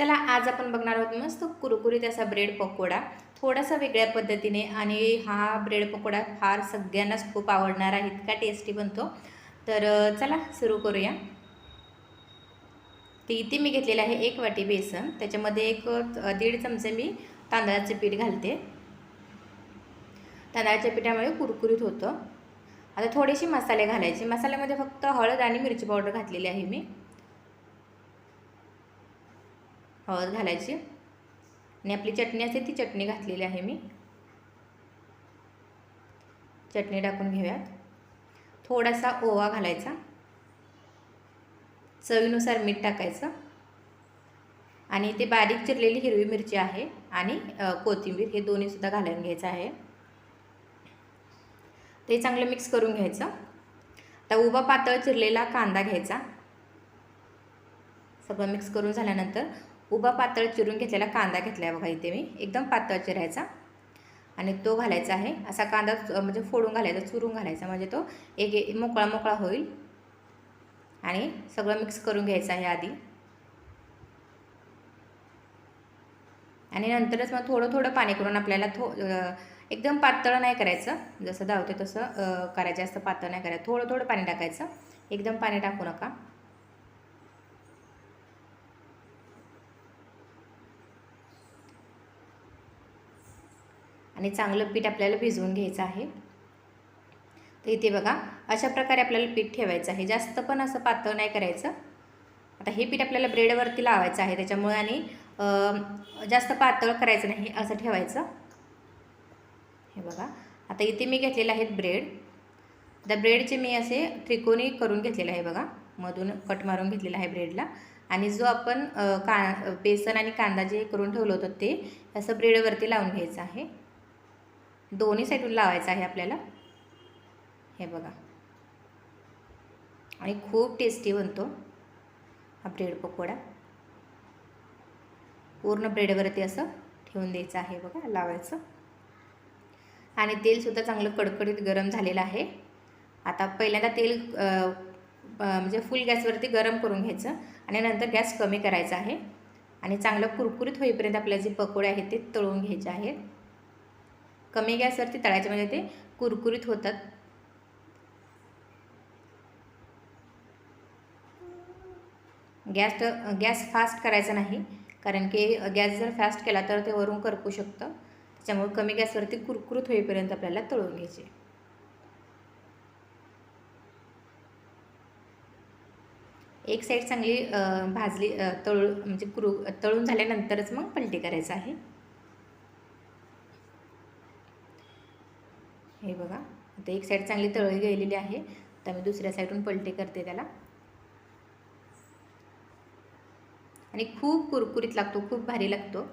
चला आज आपण बघणार आहोत मस्त कुरकुरीत असा ब्रेड पकोडा. थोडासा वेगळ्या पद्धतीने आणि हा ब्रेड पकोडा फार सगळ्यांनाच खूप आवडणार आहे इतका टेस्टी बनतो. तर चला सुरू करूया. ते इथे मी घेतलेलं आहे एक वाटी बेसन. त्याच्यामध्ये एक दीड चमचे मी तांदळाचे पीठ घालते. तांदळाच्या पिठामुळे कुरकुरीत होतं. आता थोडेसे मसाले घालायचे. मसाल्यामध्ये फक्त हळद आणि मिरची पावडर घातलेली आहे मी. हळद घालायची. आणि आपली चटणी असते ती चटणी घातलेली आहे मी. चटणी टाकून घेऊयात. थोडासा ओवा घालायचा. चवीनुसार मीठ टाकायचं. आणि ते बारीक चिरलेली हिरवी मिरची आहे आणि कोथिंबीर हे दोन्हीसुद्धा घालून घ्यायचं आहे. ते चांगलं मिक्स करून घ्यायचं. आता उभा पातळ चिरलेला कांदा घ्यायचा. सगळं मिक्स करून झाल्यानंतर उभा पातळ चिरून घेतलेला कांदा घेतला आहे बघा इथे मी. एकदम पातळ चिरायचा. आणि तो घालायचा आहे. असा कांदा म्हणजे फोडून घालायचा चुरून घालायचा. म्हणजे तो एक मोकळा मोकळा होईल. आणि सगळं मिक्स करून घ्यायचं आहे आधी. आणि नंतरच मग थोडं थोडं पाणी करून आपल्याला थो एकदम पातळ नाही करायचं. जसं धावते तसं करायचं. जास्त पातळ नाही करायचं. थोडं थोडं पाणी टाकायचं. एकदम पाणी टाकू नका. आणि चांगलं पीठ आपल्याला भिजवून घ्यायचं आहे. तर इथे बघा अशा प्रकारे आपल्याला पीठ ठेवायचं आहे. जास्त पण असं पातळ नाही करायचं. आता हे पीठ आपल्याला ब्रेडवरती लावायचं आहे. त्याच्यामुळे आणि जास्त पातळ करायचं नाही असं ठेवायचं. हे बघा. आता इथे मी घेतलेले आहेत ब्रेड. आता ब्रेडचे मी असे त्रिकोणी करून घेतलेले आहे बघा. मधून कट मारून घेतलेला आहे ब्रेडला. आणि जो आपण का बेसन आणि कांदा जे करून ठेवलं होतं ते असं ब्रेडवरती लावून घ्यायचं आहे. दोन्ही साईडून लावायचं आहे आपल्याला. हे बघा. आणि खूप टेस्टी बनतो हा ब्रेड पकोडा. पूर्ण ब्रेडवरती असं ठेवून द्यायचं आहे बघा लावायचं. आणि तेलसुद्धा चांगलं कडकडीत गरम झालेलं आहे. आता पहिल्यांदा तेल म्हणजे फुल गॅसवरती गरम करून घ्यायचं आणि नंतर गॅस कमी करायचा आहे. आणि चांगलं कुरकुरीत होईपर्यंत आपल्या जे पकोडे आहेत ते तळून घ्यायचे आहेत कमी गॅसवरती तळायचे म्हणजे ते कुरकुरीत होतात. गॅस गॅस फास्ट करायचा नाही कारण की गॅस जर फास्ट केला तर ते वरून करपू शकतं. त्याच्यामुळे कमी गॅसवरती कुरकुरीत होईपर्यंत आपल्याला तळून घ्यायचे. एक साईड चांगली भाजली तळू म्हणजे कुरु तळून झाल्यानंतरच मग पलटी करायचं आहे. हे बघा. आता एक साईड चांगली तळळी गेलेली आहे. आता मी दुसऱ्या साईडून पलटे करते त्याला. आणि खूप कुरकुरीत लागतो खूप भारी लागतो.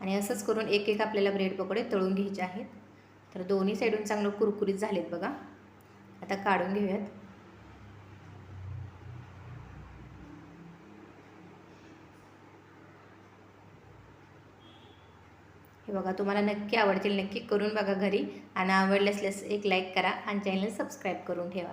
आणि असंच करून एक एक आपल्याला ब्रेड पकोडे तळून घ्यायचे आहेत. तर दोन्ही साईडून चांगलं कुरकुरीत झालेत बघा. आता काढून घेऊयात. हे बघा तुम्हाला नक्की आवडतील नक्की करून बघा घरी. आणि आवडले असल्यास एक लाईक करा आणि चॅनल सबस्क्राईब करून ठेवा.